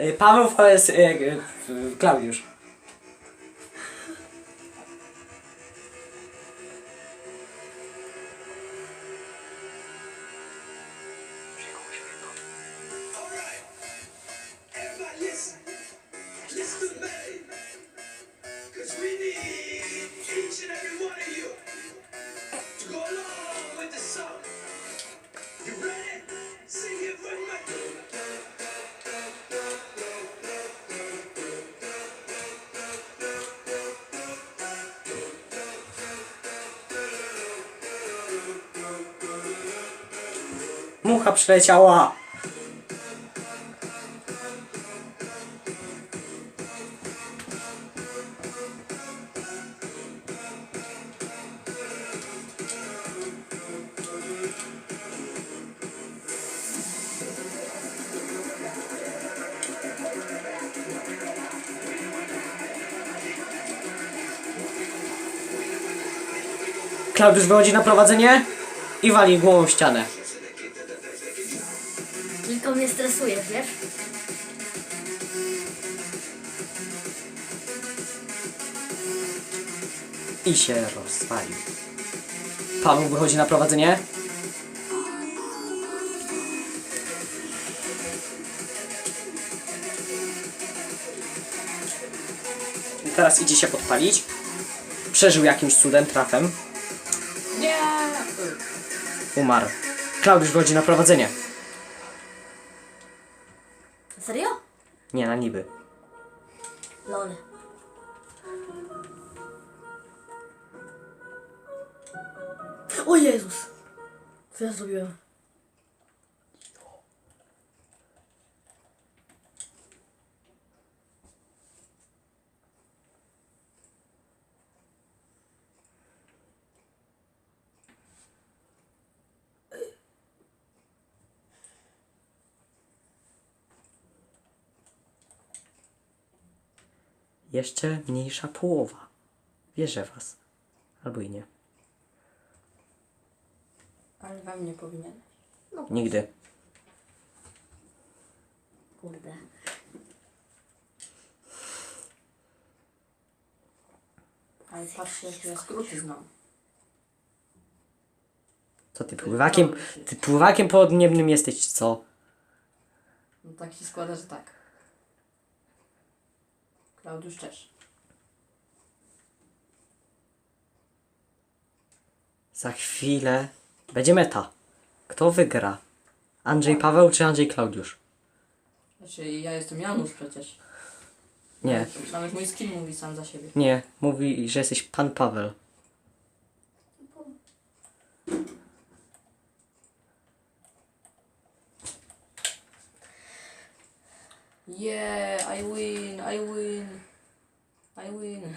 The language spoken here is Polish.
Y, Paweł vs. y, y, Klaudiusz. Mucha przyleciała. Klaudiusz wychodzi na prowadzenie i wali głową w ścianę. Tylko mnie stresujesz, wiesz? I się rozwalił. Paweł wychodzi na prowadzenie. I teraz idzie się podpalić. Przeżył jakimś cudem, trafem. Nie! Umarł. Klaudiusz wychodzi na prowadzenie. Serio? Nie, na niby. Lol. O Jezus! Co ja zrobiłem? Jeszcze mniejsza połowa. Wierzę was. Albo i nie. Ale wam nie powinien. Nigdy. Kurde. Ale patrzcie, jakie ja skróty znam. Co ty pływakiem? Ty pływakiem podniebnym jesteś, czy co? No tak się składa, że tak. Klaudiusz też. Za chwilę będzie meta. Kto wygra? Andrzej Paweł czy Andrzej Klaudiusz? Znaczy, ja jestem Janusz przecież. Nie, Nawet mój skin mówi sam za siebie. nie. Mówi, że jesteś pan Paweł. Yeah, I win, I win, I win.